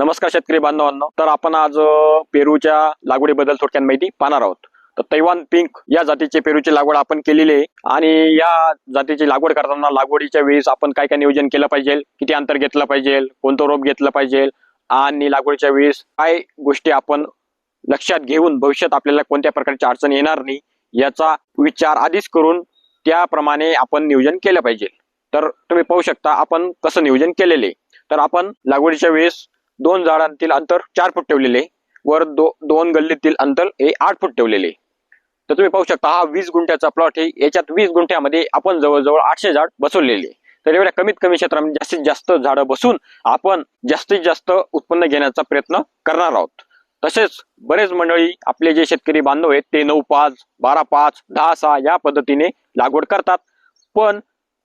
नमस्कार शेतकरी बांधवांनो. तर आपण आज पेरूच्या लागवडीबद्दल थोडक्यात माहिती पाहणार आहोत. तर तैवान पिंक या जातीचे पेरूची लागवड आपण केलेली आहे. आणि या जातीची लागवड करताना लागवडीच्या वेळेस आपण काय काय नियोजन केलं पाहिजे किती अंतर घेतलं पाहिजे कोणतं रोप घेतलं पाहिजे आणि लागवडीच्या वेळेस काय गोष्टी आपण लक्षात घेऊन भविष्यात आपल्याला कोणत्या प्रकारची अडचण येणार नाही याचा विचार आधीच करून त्याप्रमाणे आपण नियोजन केलं पाहिजे. तर तुम्ही पाहू शकता आपण कसं नियोजन केलेले तर आपण लागवडीच्या वेळेस दोन झाडांतील अंतर चार फूट ठेवलेले वर दो दोन गल्लीतील अंतर हे आठ फूट ठेवलेले तर तुम्ही पाहू शकता हा वीस गुंठ्याचा प्लॉट आहे. याच्यात वीस गुंठ्यामध्ये आपण जवळजवळ आठशे झाड बसवलेले तर एवढ्या कमीत कमी क्षेत्रामध्ये जास्तीत जास्त झाडं बसून आपण जास्तीत जास्त उत्पन्न घेण्याचा प्रयत्न करणार आहोत. तसेच बरेच मंडळी आपले जे शेतकरी बांधव आहेत ते नऊ पाच बारा पाच दहा सहा या पद्धतीने लागवड करतात. पण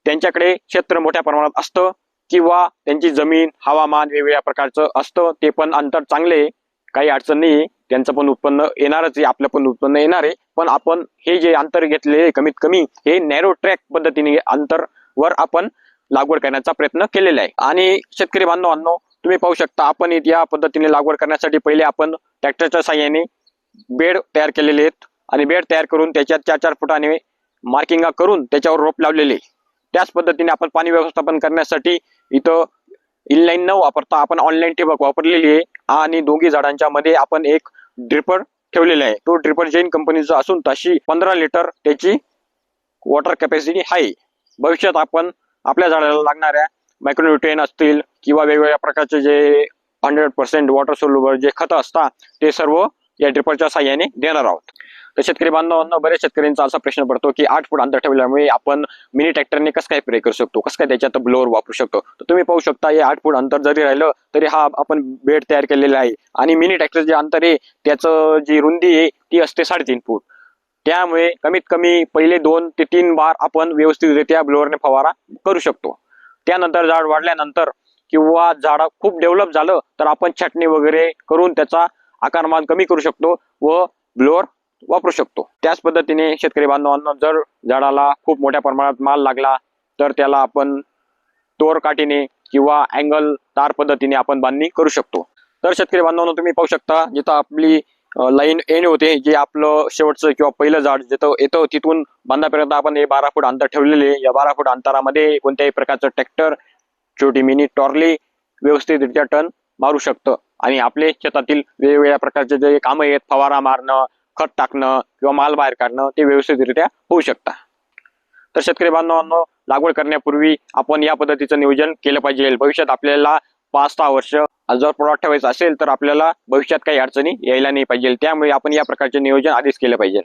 त्यांच्याकडे क्षेत्र मोठ्या प्रमाणात असतं. किंवा त्यांची जमीन हवामान वेगवेगळ्या प्रकारचं असतं ते पण अंतर चांगले काही अडचण नाही त्यांचं पण उत्पन्न येणारच आहे. आपलं पण उत्पन्न येणार आहे. पण आपण हे जे अंतर घेतले कमीत कमी हे नॅरो ट्रॅक पद्धतीने अंतर वर आपण लागवड करण्याचा प्रयत्न केलेला आहे. आणि शेतकरी बांधवांनो तुम्ही पाहू शकता आपण इथे या पद्धतीने लागवड करण्यासाठी पहिले आपण ट्रॅक्टरच्या साह्याने बेड तयार केलेले आहेत. आणि बेड तयार करून त्याच्यात चार चार फुटाने मार्किंगा करून त्याच्यावर रोप लावलेले आहे. त्याच पद्धतीने आपण पाणी व्यवस्थापन करण्यासाठी इथं इनलाईन न वापरता आपण ऑनलाईन ठिबक वापरलेली आहे. आणि दोघी झाडांच्या मध्ये आपण एक ड्रिपर ठेवलेला आहे. तो ड्रिपर जैन कंपनीचा असून तशी पंधरा लिटर त्याची वॉटर कॅपॅसिटी आहे. भविष्यात आपण आपल्या झाडाला लागणाऱ्या मायक्रोन्युट्रियन असतील किंवा वेगवेगळ्या प्रकारचे जे हंड्रेड पर्सेंट वॉटर सोल्युबल जे खतं असतात ते सर्व या ड्रिपरच्या साह्याने देणार आहोत. तर शेतकरी बांधवांना बऱ्याच शेतकऱ्यांचा असा प्रश्न पडतो की आठ फूट अंतर ठेवल्यामुळे आपण मिनी ट्रॅक्टरने कसं काय स्प्रे करू शकतो? कसं काय त्याच्यात ब्लोअर वापरू शकतो? तर तुम्ही पाहू शकता हे आठ फूट अंतर जरी राहिलं तरी हा आपण बेड तयार केलेला आहे. आणि मिनी ट्रॅक्टर जे अंतर आहे त्याचं जी रुंदी आहे ती असते साडेतीन फूट. त्यामुळे कमीत कमी पहिले दोन ते तीन बार आपण व्यवस्थितरित्या ब्लोअरने फवारा करू शकतो. त्यानंतर झाड वाढल्यानंतर किंवा झाड खूप डेव्हलप झालं तर आपण छाटणी वगैरे करून त्याचा आकारमान कमी करू शकतो व ब्लोअर वापरू शकतो त्याच पद्धतीने शेतकरी बांधवांना जर झाडाला खूप मोठ्या प्रमाणात माल लागला तर त्याला आपण तोर काठीने किंवा अँगल तार पद्धतीने आपण बांधणी करू शकतो. तर शेतकरी बांधवांना तुम्ही पाहू शकता जिथं आपली लाईन एंड होते जे आपलं शेवटचं किंवा पहिलं झाड जिथं येतं तिथून बांधापर्यंत आपण हे बारा फूट अंतर ठेवलेले या बारा फूट अंतरामध्ये कोणत्याही प्रकारचं ट्रॅक्टर छोटी मिनी टॉर्ली व्यवस्थितरित्या टन मारू शकतं. आणि आपले शेतातील वेगवेगळ्या प्रकारचे जे कामं आहेत फवारा मारणं खत टाकणं किंवा माल बाहेर काढणं ते व्यवस्थितरित्या होऊ शकतं. तर शेतकरी बांधवांनो लागवड करण्यापूर्वी आपण या पद्धतीचं नियोजन केलं पाहिजे. भविष्यात आपल्याला पाच सहा वर्ष जर प्लॉट ठेवायचा असेल तर आपल्याला भविष्यात काही अडचणी यायला नाही पाहिजे. त्यामुळे आपण या प्रकारचे नियोजन आधीच केलं पाहिजे.